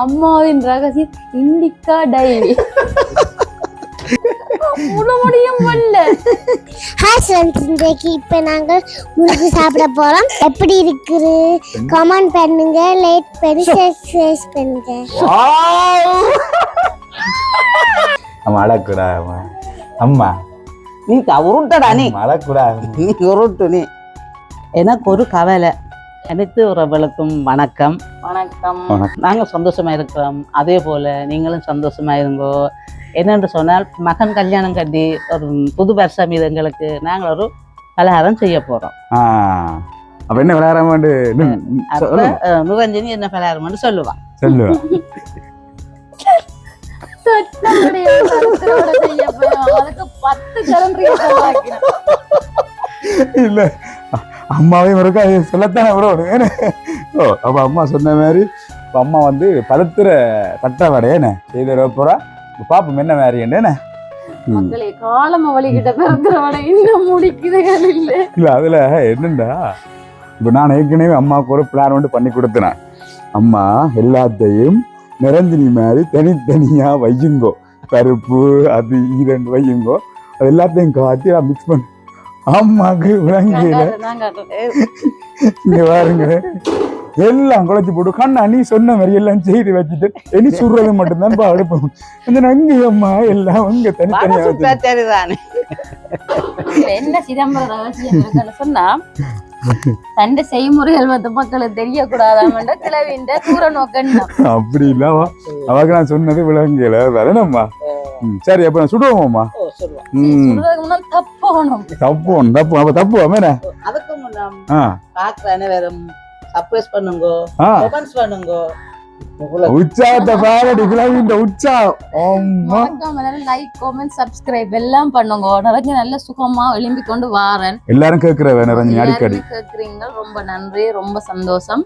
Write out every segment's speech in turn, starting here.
அம்மாவின் ரகசியம் இண்டிகா டைரி. முழு முடியும் பண்ணல ஹாய் ஃப்ரெண்ட்ஸ் இன்றைக்கு இப்போ நாங்கள் முறுக்கு சாப்பிட போகிறோம் எப்படி இருக்குது? கமெண்ட் பண்ணுங்க. லைக் பண்ணி சப்ஸ்கிரைப் பண்ணுங்க. அம்மா அழக்கூடா அம்மா அம்மா. நீ உருட்டடா நீ. அழக்கூடா நீ உருட்டு நீ. எனக்கு ஒரு கவலை. அனைத்து உறவுகளுக்கும் வணக்கம். வணக்கம். நாங்கள் சந்தோஷமா இருக்கிறோம். அதே போல நீங்களும் சந்தோஷமா இருங்கோ. என்னென்று சொன்னால் மகன் கல்யாணம் கட்டி ஒரு புது வருஷம் இது எங்களுக்கு நாங்கள் ஒரு பலகாரம் செய்ய போறோம். அப்ப என்ன அஹ், நுரஞ்சனி என்ன பலகாரம்னு சொல்லுவான் சொல்லுவேன். அதுக்கு பத்து கலண்டரி இல்ல. அம்மாவே இருக்கா? அது சொல்லத்தானே ஏன்னு ஓ அப்ப அம்மா சொன்ன மாதிரி இப்ப அம்மா வந்து பழுத்துற தட்டை வடையேண்ணே செய்த போறா? பாப்போம் என்ன மாதிரி என்ன? மக்களே காலம வழிகிட்ட இன்னும் முடிக்குதுகள் இல்ல இல்ல அதுல என்னண்டா? இப்ப நான் ஏற்கனவே அம்மாவுக்கு ஒரு பிளான் வந்து பண்ணி கொடுத்தேன். அம்மா எல்லாத்தையும் நிரஞ்சனி மாதிரி தனித்தனியா வையுங்கோ. பருப்பு அது இதன் வையுங்கோ. அது எல்லாத்தையும் காட்டி நான் மிக்ஸ் பண்ணி அம்மாக்கு இங்க பாருங்க. எல்லாம் குழச்சி போட்டு கண்ணா நீ சொன்ன மாதிரி எல்லாம் செய்து வச்சுட்டு இனி சுடுறது மட்டும்தான் பா அடுப்போம் இந்த நங்கு அம்மா எல்லாம் அங்க தனித்தனியா என்ன சிதம்பரம் ரகசியம் சொன்னா தண்டை செய்முறைகள் வந்து மக்களுக்கு தெரியக்கூடாதாமன்ற கிளவின்ற தூர நோக்கணும் அப்படி இல்லாம அவக்கு நான் சொன்னது விளங்கல வரணும்மா. சரி அப்ப சுடுவோமாம்மா ஓ சொல்லுவான் ம். சொல்றதுக்கு முன்னாடி தப்போணும். தப்புவோம் தப்பு அப்ப தப்புவோம் சர்ப்ரைஸ் பண்ணுங்கோ பண்ணுங்கோ. உற்சாகத்தை பாரடி கிளவின்ற உற்சாகம். ஆமா லைக் காமெண்ட் சப்ஸ்கிரைப் எல்லாம் பண்ணுங்க. நிறைய நல்ல சுகமா எழும்பி கொண்டு வாரேன். எல்லாரும் அடிக்கடி எல்லாருமே கேக்குறீங்க ரொம்ப நன்றி ரொம்ப சந்தோஷம்.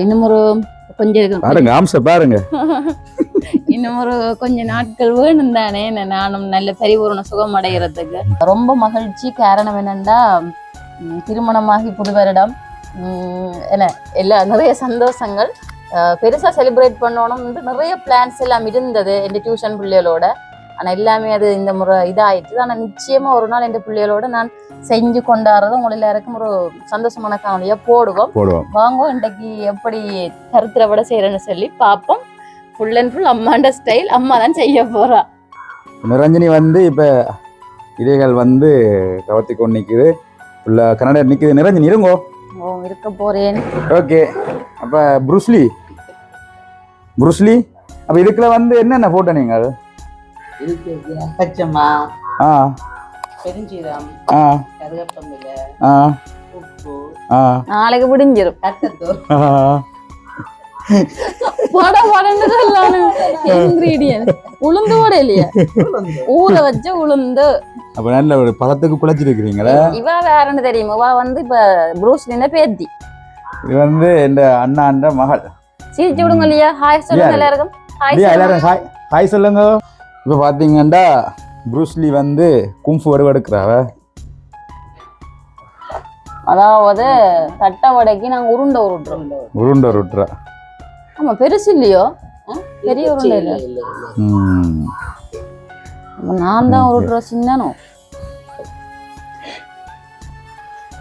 இன்னும் ஒரு கொஞ்சம் பாருங்க ஆம்ச பாருங்க. இன்னும் ஒரு கொஞ்ச நாட்கள் வேணும் தானே. என்ன நானும் நல்ல பரிபூர்ண சுகம் அடைகிறதுக்கு. ரொம்ப மகிழ்ச்சி. காரணம் என்னன்னா திருமணமாகி புது வருடம். ம், என்ன எல்லா நிறைய சந்தோஷங்கள். ஆஹ் பெருசா செலிப்ரேட் பண்ணணும் நிறைய பிளான்ஸ் எல்லாம் இருந்தது என் டியூஷன் பிள்ளைகளோட. ஆனா எல்லாமே அது இந்த முறை இதாயிடுச்சு. ஆனா நிச்சயமா ஒரு நாள் என் பிள்ளைகளோட நான் செஞ்சு கொண்டாடுறது உங்களை எல்லாருக்கும் ஒரு சந்தோஷமான காணொலியா போடுவோம். போடுவோம். வாங்க இன்றைக்கு எப்படி கருத்துல விட செய்யறேன்னு சொல்லி பார்ப்போம். ஃபுல் அண்ட் ஃபுல் அம்மாண்ட ஸ்டைல் அம்மா தான் செய்ய போறா. நிரஞ்சனி வந்து இப்ப இடைகள் வந்து கவர்த்தி கொண்டு நிக்குது. உள்ள கன்னடர் நிக்குது. நிரஞ்சனி இருங்கோ. ஓ இருக்க போறேன். ஓகே. அப்ப புருஸ்லி புருஸ்லி அப்ப இதுக்குள்ள வந்து என்னென்ன போட்டோ நீங்க இருக்கு பச்சைமா ஆ. பெருஞ்சீரம். ஆ. கருகப்பமில்லை ஆ. உப்பு. ஆ. நாளைக்கு ஆ. வட வடன்னு இன்கிரீடியன்ட் உளுந்து வடை இல்லையா? ஊற வச்ச உளுந்து. அப்ப நல்ல ஒரு பதத்துக்கு குழைச்சிருக்கிறீங்களே இவ வேறன்னு தெரியுமா? இவ வந்து இப்ப ப்ரூஸ்லின பேத்தி. இது வந்து இந்த அண்ணான்ற மகள். சிரிச்சு விடுங்க இல்லையா ஹாய் சொல்லுங்க. எல்லாருக்கும். ஹாய் எல்லாரும் ஹாய் ஹாய் சொல்லுங்க. இப்போ பார்த்தீங்கன்னா ப்ரூஸ்லி வந்து கும்ஃபு வடுவெடுக்கிறாவ அதாவது தட்டை வடைக்கு நாங்க உருண்டை உருட்டுறோம். உருண்டை விட்டுறா ஆமா பெருசு இல்லையோ? பெரிய உருண்டை இல்ல. நான் தான் உருட்டுற சின்னனோ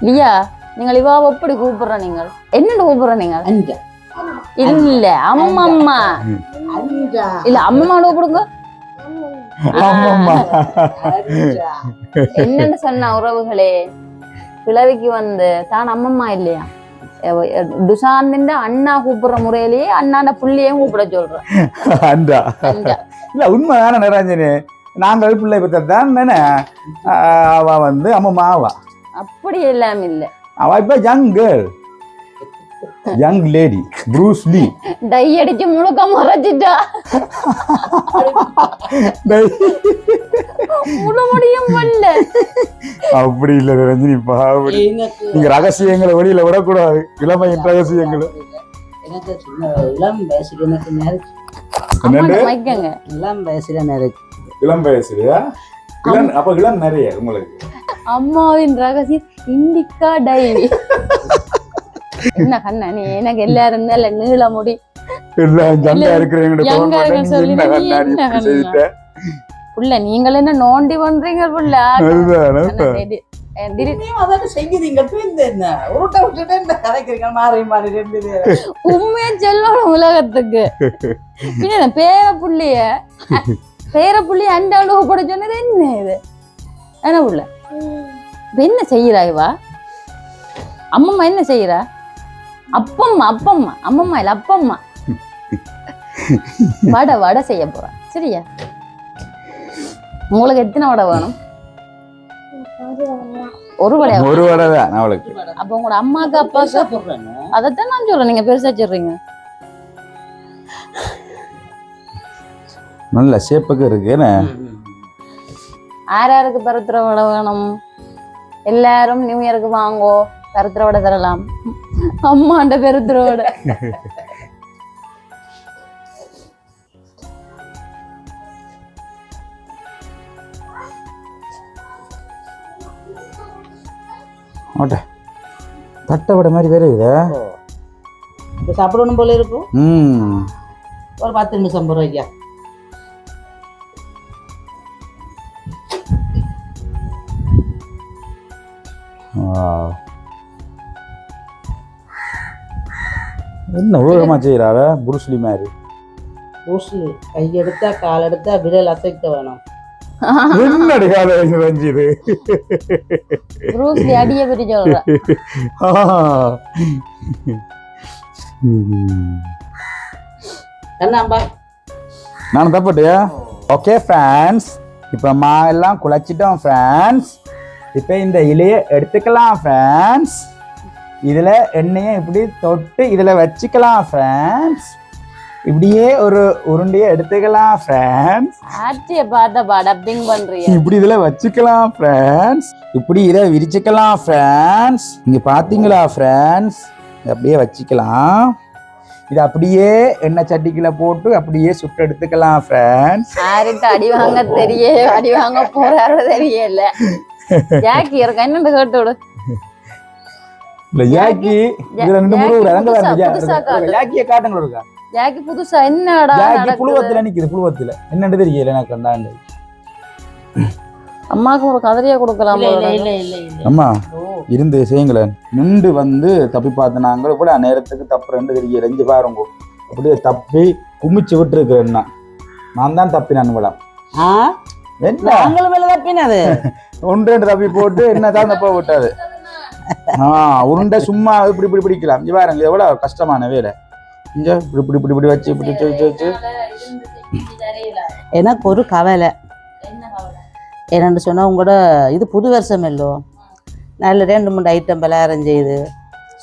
லியா நீங்கள் இவாவை எப்படி கூப்பிடுற நீங்கள்? என்னன்னு கூப்பிடுற நீங்கள்? அஞ்சா. இல்ல அம்மம்மா அஞ்சா. இல்ல அம்மம்மா கூப்பிடுங்க என்னன்னு சொன்ன உறவுகளே கிழவிக்கு வந்து தான் அம்மம்மா இல்லையா? துஷாந்தின் அண்ணா கூப்பிடுற முறையிலேயே அண்ணாண்ட புள்ளியையும் கூப்பிட சொல்றேன் அண்டா. இல்ல உண்மை தானே நிரஞ்சனி நாங்கள் பிள்ளை பத்த தான் அவ வந்து அம்மா ஆவா அப்படி எல்லாம் இல்ல. அவ இப்ப young girl young lady Bruce Lee dye அடிச்சு முழுக்க மறைச்சிட்டா முழு முடியும் பண்ணல அப்படி இல்ல நிரஞ்சனி பாவடி நீங்க ரகசியங்களை வெளியில விடக்கூடாது இளமையின் ரகசியங்களை எனக்கு இளம் வயசுல எனக்கு இளம் வயசுல மேரேஜ் இளம் வயசுலயா அப்ப இளம் நிறைய உங்களுக்கு அம்மாவின் ரகசியம் இண்டிகா டைரி என்ன கண்ணா நீ எனக்கு எல்லாரும் நீள முடி? புள்ள நீங்கள் என்ன நோண்டி பண்றீங்க புள்ள? உண்மையா சொல்லணும் உலகத்துக்கு. பின்ன பேர புள்ளிய அ- பேர புள்ளிய அந்த அளவு கூட சொன்னது என்ன இது? என்ன புள்ள? என்ன செய்யறா இவா? அம்மம்மா என்ன செய்யறா? அப்பம்மா அப்பம்மா அம்மம்மா இல்ல அப்பம்மா. வடை வடை செய்ய போறா. சரியா? உங்களுக்கு எத்தனை வடை வேணும்? ஒரு வடை ஒரு வடை தான் அவளுக்கு. அப்ப உங்களோட அம்மாக்கு போடுறேன் அதைத்தான் நான் சொல்றேன். நீங்க பெருசா சொல்றீங்க. நல்ல ஷேப்புக்கு இருக்கு என்ன? யார் யாருக்கு பருத்திர வடை வேணும். எல்லாரும் நியூ இயருக்கு வாங்கோ. பருத்திர வடை தரலாம். அம்மாண்ட பருத்திர வடை ஓட்ட. தட்டை விட மாதிரி வேற இதா இப்போ சாப்பிடணும் போல இருக்கும் ம். ஒரு பத்து நிமிஷம் போகிறோம் ஐயா. Wow. என்ன ஊழமா செய்யறாவ புருஸ்லி மாதிரி. ஊசி கையெடுத்தா கால் எடுத்தா விரல் அசைக்க வேணும். என்ன அடிக்காத வஞ்சிது? ப்ரூஸ்லி அடிய பற்றி நான் தப்பட்டியா? ஓகே ஃப்ரெண்ட்ஸ் இப்போ மா எல்லாம் குழச்சிட்டோம் ஃப்ரெண்ட்ஸ் இப்போ இந்த இலையை எடுத்துக்கலாம் ஃப்ரெண்ட்ஸ் இதில் எண்ணெயை இப்படி தொட்டு இதில் வச்சுக்கலாம் ஃப்ரெண்ட்ஸ் இப்படியே ஒரு உருண்டையை எடுத்துக்கலாம் ஃப்ரெண்ட்ஸ் ஆட்சியை பார்த்தப்பா டப்பிங் பண்றீங்க இப்படி இதில் வச்சுக்கலாம் ஃப்ரெண்ட்ஸ் இப்படி இதை விரிச்சுக்கலாம் ஃப்ரெண்ட்ஸ் இங்கே பார்த்தீங்களா ஃப்ரெண்ட்ஸ் அப்படியே வச்சுக்கலாம். இது அப்படியே எண்ணெய் சட்டிக்குள்ள போட்டு அப்படியே சுட்டு எடுத்துக்கலாம் ஃப்ரெண்ட்ஸ் யாருக்கு அடி வாங்க தெரிய அடி வாங்க போறாரோ தெரியல. ஜாக்கி இருக்க என்னன்னு கேட்டு விடு. இல்ல ஜாக்கி இதுல ரெண்டு. ஜாக்கிய இருக்கா. ஜாக்கி புதுசா என்னடா ஜாக்கி நடக்குது? புழுவத்துல நிக்குது புழுவத்துல. என்னன்னு தெரியல எனக்கு கண்டாண்டு அம்மாக்கு ஒரு கதறியா கொடுக்கலாம் அம்மா ஓ. இருந்து செய்யுங்களேன். நின்று வந்து தப்பி பார்த்தினாங்க கூட நேரத்துக்கு தப்பு ரெண்டு தெரியல ரெஞ்சு பாருங்க. அப்படியே தப்பி குமிச்சு விட்டுருக்கிறேன்னா. நான் தான் தப்பினான் விடம் ஆ? என்ன? தப்பினது. ஒன்று ரெண்டு தப்பி போட்டு என்னதான் தப்ப விட்டாது? உருண்டை சும்மா இப்படி இப்படி பிடிக்கலாம். இங்க பாருங்க எவ்வளவு கஷ்டமான வேலை. இங்க இப்படி இப்படி இப்படி இப்படி வச்சு இப்படி வச்சு வச்சு வச்சு. எனக்கு ஒரு கவலை. என்னன்னு சொன்னா உங்களோட இது புது வருஷம் இல்லோ? நல்ல ரெண்டு மூணு ஐட்டம் பலகாரம் செய்து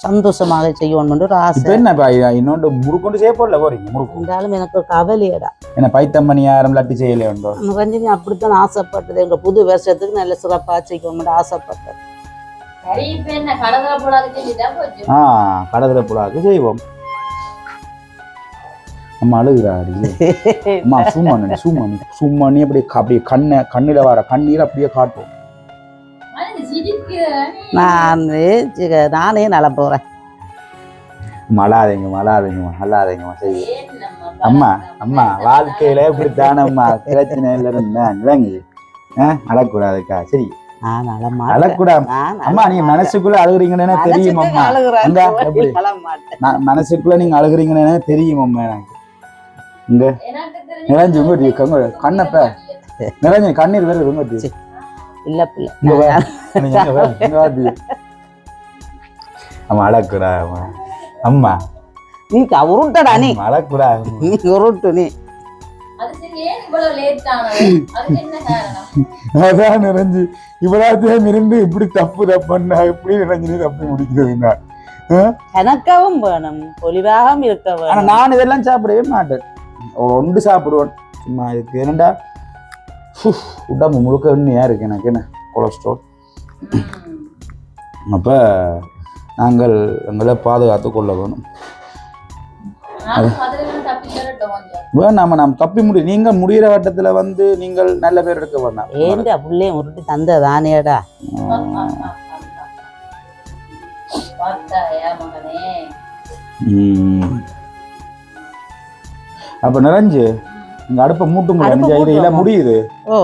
சந்தோஷமாக செய்யணும்னு ஒரு ஆசை. என்ன இன்னொன்று முறுக்கொண்டு செய்ய போடல போறீங்க முறுக்கு? இருந்தாலும் எனக்கு ஒரு கவலையடா. என்ன பைத்தம் மணியாரம் லட்டு செய்யல உண்டோ நம்ம ரஞ்சினி அப்படித்தான் ஆசைப்பட்டது. எங்க புது வருஷத்துக்கு நல்ல சிறப்பாக செய்யணும்னு ஆசைப்பட்டது கடற்கரை புலாக்கு செய்வோம். அம்மா அழுகுறாடி அம்மா சும்மா சும்மா சும்மா நீ அப்படியே அப்படியே கண்ணை கண்ணில வர கண்ணீர் அப்படியே காட்டும் நான் சி- நானே நல போறேன். மலாதீங்க மலாதீங்கம்மா மலாதீங்கம்மா செய்வோம் அம்மா அம்மா வாழ்க்கையில இப்படித்தானம்மா? பிரச்சனை இல்லை விளங்கி ஆ அழக்கூடாதுக்கா சரி. அம்மா நீங்க மனசுக்குள்ள அழுகுறீங்கன்னு தெரியும் அம்மா. மனசுக்குள்ள நீங்க அழுகுறீங்கன்னு தெரியும் அம்மா எனக்கு. இங்க. நிறைஞ்சு உங்க கங்க கண்ணப்ப. நிறைஞ்சு கண்ணீர் உங்க இல்ல பிள்ளை. அம்மா அழக்கூடா அம்மா. நீ உருட்டடா நீ. அழக்கூடா நீ உருட்டு நீ. அதான் நிறைஞ்சு இவ்வளோத்தையும் இருந்து இப்படி தப்பு தப்புன்னா இப்படி நிறைஞ்சு தப்பி முடிக்கிறதுன்னா எனக்கவும் வேணும் பொலிவாகவும் இருக்க வேணும். நான் இதெல்லாம் சாப்பிடவே மாட்டேன். ஒரு ஒன்று சாப்பிடுவேன். சும்மா இதுக்கு என்னடா? உடம்பு முழுக்க எண்ணெயா இருக்கு எனக்கு என்ன? கொலஸ்ட்ரால். அப்போ நாங்கள் எங்களை பாதுகாத்து கொள்ள வேணும். வேணாம நாம் தப்பி முடி நீங்கள் முடிகிற வட்டத்தில் வந்து நீங்கள் நல்ல பேர் எடுக்க வேண்டாம் ஏண்டா புள்ளையும் உருட்டி தந்த தானேடா. அப்ப நிறைஞ்சு இங்க அடுப்பை மூட்டும் அடுப்பை முடியாது மூட்டுவோமா? முடியுது. ஓ.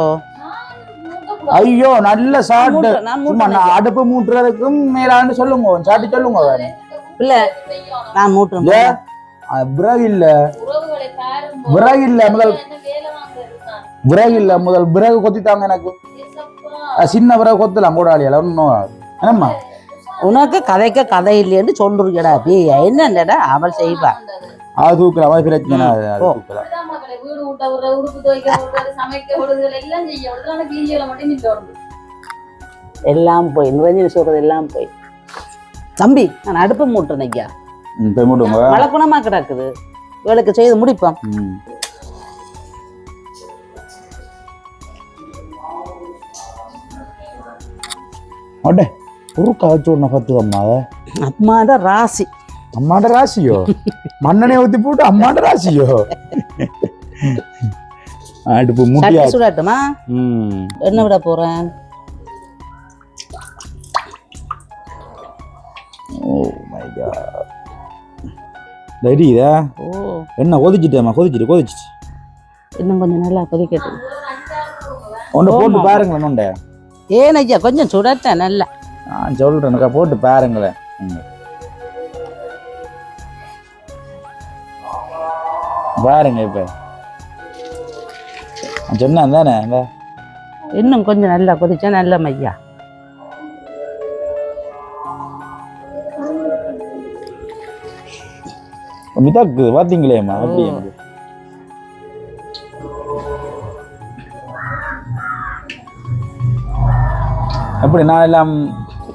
ஐயோ நல்ல சாட்டு. மூட்டு- நான் சும்மா மூட்டுறேன் நான் அடுப்பு மூட்டுறதுக்கும் மேலான்னு சொல்லுங்க சாட்டி சொல்லுங்க வேற. இல்ல நான் மூட்டுறேன். விறகு இல்ல முதல். இல்ல முதல் விறகு கொத்தித்தாங்க எனக்கு. சின்ன விறகு கொத்தலாம் கூட ஆளியால. ஒன்றும் என்னம்மா? உனக்கு கதைக்க கதை இல்லைன்னு சொல்லுறியடா பி என்னடா அவள் செய்வா? அது தூக்கலாம் அது பிரச்சனை எல்லாம் போய் நிரஞ்சனி சொல்றது எல்லாம் போய். தம்பி நான் அடுப்பு மூட்டுறேன் ஐயா. ம், போய் மூட்டுங்க மழை குணமா கிடக்குது. இவளுக்கு செய்து முடிப்போம். அடே உருக்கா வச்சு ஒன்று பத்து அம்மா. அம்மாட ராசி. அம்மாண்ட ராசியோ? மண்ணெண்ணெய் ஊத்தி போட்டு அம்மாண்ட ராசியோ? அடுப்பு முட்டியா. சுடட்டுமா? என்ன விட போறேன்? தெரியுதா ஓ. என்ன கொதிச்சிட்டேம்மா கொதிச்சிட்டு கொதிச்சிட்டு இன்னும் கொஞ்சம் நல்லா கொதிக்கட்டும். ஒன்று போட்டு. பாருங்களேன் ஒன்றை ஏன் ஐயா கொஞ்சம் சுடட்டேன் நல்லா. நான் சொல்றேனுக்கா போட்டு பாருங்களேன். பாருங்க இப்ப. சொன்னேன் தானே இன்னும் கொஞ்சம் நல்லா கொதிச்சா நல்ல மையா. மிதக்குது பாத்தீங்களேம்மா அப்படி எனக்கு. எப்படி நான் எல்லாம்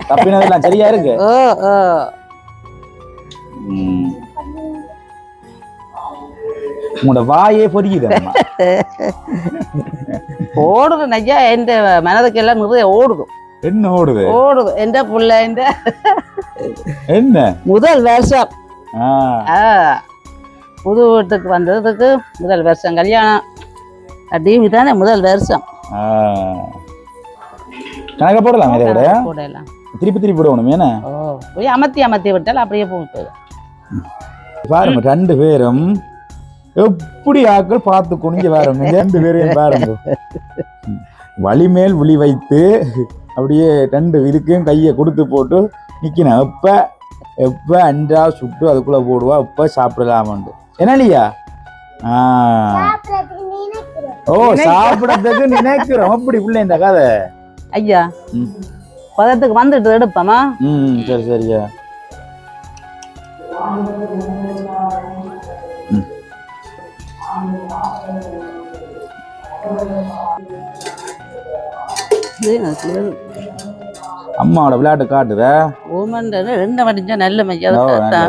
தப்பினதெல்லாம் சரியா இருக்கு. உங்களோட வாயே பொரியுதம்மா ஓடுது ஐயா எந்த மனதுக்கு எல்லாம் நிறைய ஓடுது. என்ன ஓடுது? ஓடுது. எந்த புள்ள எந்த? என்ன? முதல் வருஷம் புது வீட்டுக்கு வந்ததுக்கு முதல் வருஷம் கல்யாணம். டிவி தானே முதல் வருஷம். கணக்க போடலாம் இதை விட? போடலாம். திருப்பி திருப்பி விடணும் ஏன்னா ஓ போய் அமர்த்தி அமர்த்தி விட்டால் அப்படியே போகுது. பாருங்க ரெண்டு பேரும் எப்படி ஆக்கள் பார்த்து குனிஞ்சு பாருங்க. ரெண்டு பேரையும் பாருங்க. வலிமேல் விழி வைத்து அப்படியே ரெண்டு இதுக்கும் கையை கொடுத்து போட்டு நிக்கணும். எப்ப எப்ப அன்றா சுட்டு அதுக்குள்ள போடுவா எப்ப சாப்பிடலாமண்டு என்ன இல்லையா ஓ சாப்பிடறதுக்கு நினைக்கிறோம். அப்படி பிள்ளை இந்த கதை. ஐயா ம். பதத்துக்கு வந்துட்டு எடுப்போமா ம் சரி சரியா எனக்கு அம்மாவோட விளையாட்டு காட்டுத? ஓமன் ரெண்டு மடிஞ்சா நல்ல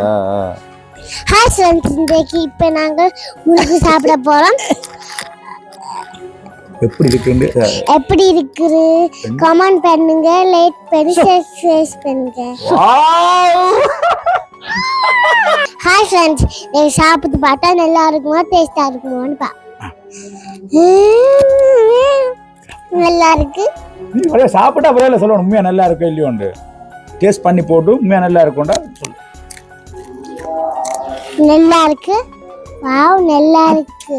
ஆ. ஹாய் ஃப்ரெண்ட்ஸ் இன்றைக்கு இப்போ நாங்கள் முறுக்கு சாப்பிட போகிறோம் எப்படி இருக்குன்னு எப்படி இருக்குது? கமெண்ட் பண்ணுங்க. லைக் பண்ணி சப்ஸ்கிரைப் பண்ணுங்க. ஹாய் ஃப்ரெண்ட்ஸ் நீங்கள் சாப்பிட்டு பார்த்தா நல்லா இருக்குமா டேஸ்டாக இருக்குமான்னு பா நல்லா இருக்கு நீ சாப்பிட்டா பரவாயில்ல சொல்லணும் உண்மையா நல்லா இருக்கோ இல்லையோண்டு டேஸ்ட் பண்ணி போட்டு உண்மையா நல்லா இருக்கும்டா சொல்லு. நல்லா இருக்கு வாவ் நல்லா இருக்கு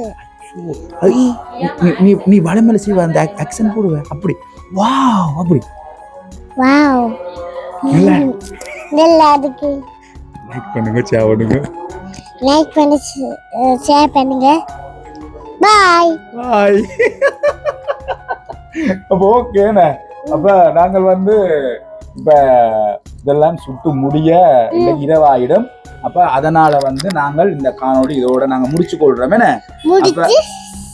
நீ- நீ நீ வலை மேல செய்வ அந்த ஆக்சன் போடுவ? அப்படி. வாவ் அப்படி. வாவ். நல்லா நல்லா இருக்கு லைக் பண்ணுங்க சாப்பிடுங்க லைக் பண்ணி ஷேர் பண்ணுங்க. பாய் பாய் அப்போ ஓகேண்ணே அப்ப நாங்கள் வந்து இப்ப இதெல்லாம் சுட்டு முடிய இரவாயிடும். அப்ப அதனால வந்து நாங்கள் இந்த காணொளி இதோட நாங்க முடிச்சு கொள்றோம் என்ன? முடிச்சு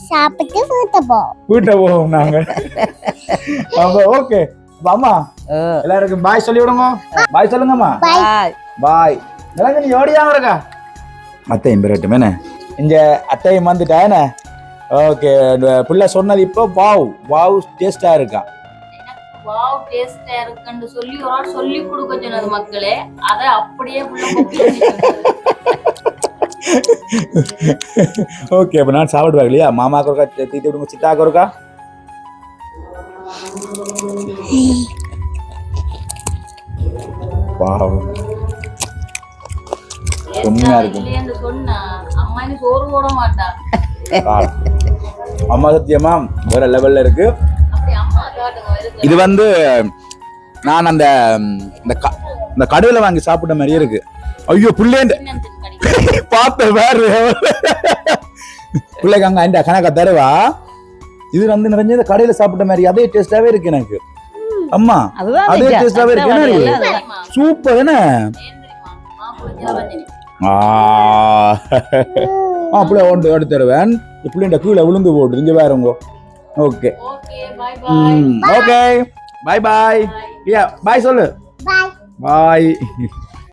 சாப்பிட்டு வீட்டை போ வீட்டை போவோம் நாங்க. அப்ப ஓகே ஓ. எல்லாருக்கும் பாய் சொல்லி விடுங்க. பாய் சொல்லுங்கம்மா. பாய் பாய் நிலங்க நீ ஓடியாம இருக்கா? அத்தையும் பெறட்டும் என்ன? இங்க அத்தையும் வந்துட்டா என்ன? ஓகே பிள்ளை சொன்னது இப்போ வாவ் வாவ் டேஸ்டா இருக்கா? வாவ் டேஸ்டா இருக்குன்னு சொல்லி ஒரு ஆள் சொல்லி கொடுக்க சொன்னது மக்களே அதை அப்படியே புள்ள copy பண்ணிட்டு ஓகே அப்ப நான் சாப்பிடுவாங்க இல்லையா? மாமாக்கு ஒருக்கா தீத்தி விடுங்க சித்தாக்கு ஒருக்கா வாவ். சொன்னா அம்மா சோறு போட மாட்டா. அம்மா சத்தியமா வேற லெவல்ல இருக்கு. இது வந்து நான் அந்த இந்த இந்த கடையில வாங்கி சாப்பிட்ட மாதிரியே இருக்கு. ஐயோ பிள்ளைண்ட. பார்த்த வேறு பிள்ளைக்கு அங்க இந்த கணக்கா தருவா? இது வந்து நிறைஞ்ச இந்த கடையில சாப்பிட்ட மாதிரி அதே டேஸ்டாவே இருக்கு எனக்கு. அம்மா அதே ஆவே இருக்கு. சூப்பர் என்ன? ஜாவஞ்சனி. ஆ பிள்ளை ஒன்று எடுத்து தருவேன். பிள்ளைண்ட கீழே விழுந்து போட்டு இங்க வேறங்க okay Okay, bye bye. Okay bye bye Priya bye சொல்லு. Bye bye